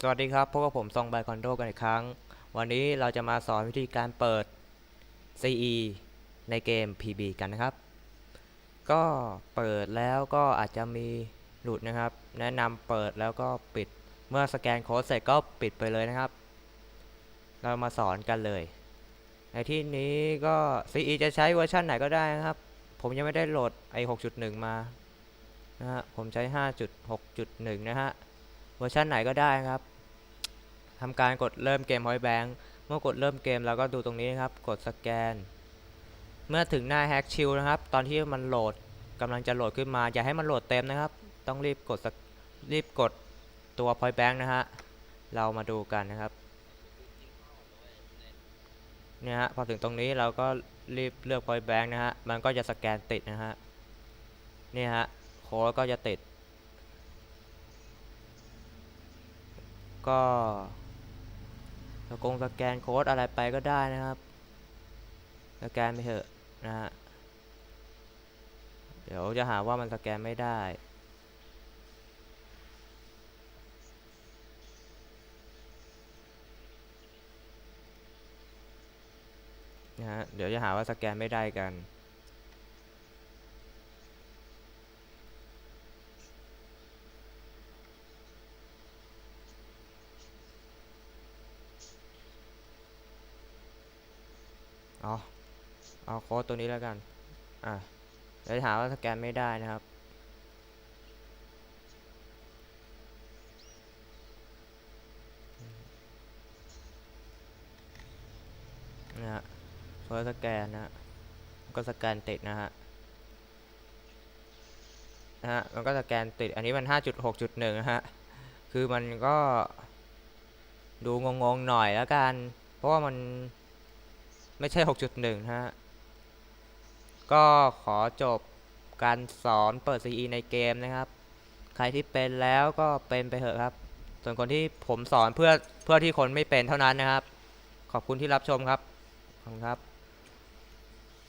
สวัสดีครับพบกับผมซองไบคอนโดกันอีกครั้ง วันนี้เราจะมาสอนวิธีการเปิด CE ในเกม PB กันนะครับ ก็เปิดแล้วก็อาจจะมีหลุดนะครับ แนะนำเปิดแล้วก็ปิดเมื่อสแกนโค้ดเสร็จก็ปิดไปเลยนะครับ เรามาสอนกันเลย ในที่นี้ก็ CE จะใช้เวอร์ชันไหนก็ได้นะครับ ผมยังไม่ได้โหลดไอ6.1 มานะฮะผมใช้ 5.6.1 นะฮะ เวอร์ชันไหนก็ได้ครับทำการกดเริ่มเกม Point Bank เมื่อกดเริ่มเกมเราก็ดูตรงนี้ครับ กดสแกน เมื่อถึงหน้า Hack Shield นะครับ ตอนที่มันโหลดกำลังจะโหลดขึ้นมา อย่าให้มันโหลดเต็มนะครับ ต้องรีบกดรีบกดตัว Point Bank นะฮะ เรามาดูกันนะครับ เนี่ยฮะ พอถึงตรงนี้เราก็รีบเลือก Point Bank นะฮะ มันก็จะสแกนติดนะฮะเนี่ยฮะ โค้ดก็จะติด ก็สกงสแกนโค้ดอะไรไปก็ได้นะครับสแกนไปเถอะนะฮะเดี๋ยวจะหาว่ามันสแกนไม่ได้นะฮะเดี๋ยวจะหาว่าสแกนไม่ได้กัน เอาเอาโค้ดตัวนี้แล้วกัน อะเดี๋ยวถามว่าสแกนไม่ได้นะครับ นะฮะโค้ดสแกนนะฮะก็สแกนติดนะฮะนะฮะ มันก็สแกนติด อันนี้มัน 5.6.1นะฮะ คือมันก็ดูงงๆหน่อยแล้วกัน เพราะว่ามัน ไม่ใช่ 6.1นะฮะ ก็ขอจบการสอนเปิด CE ในเกมนะครับ ใครที่เป็นแล้วก็เป็นไปเถอะครับ ส่วนคนที่ผมสอนเพื่อเพื่อที่คนไม่เป็นเท่านั้นนะครับ ขอบคุณที่รับชมครับ ขอบคุณครับ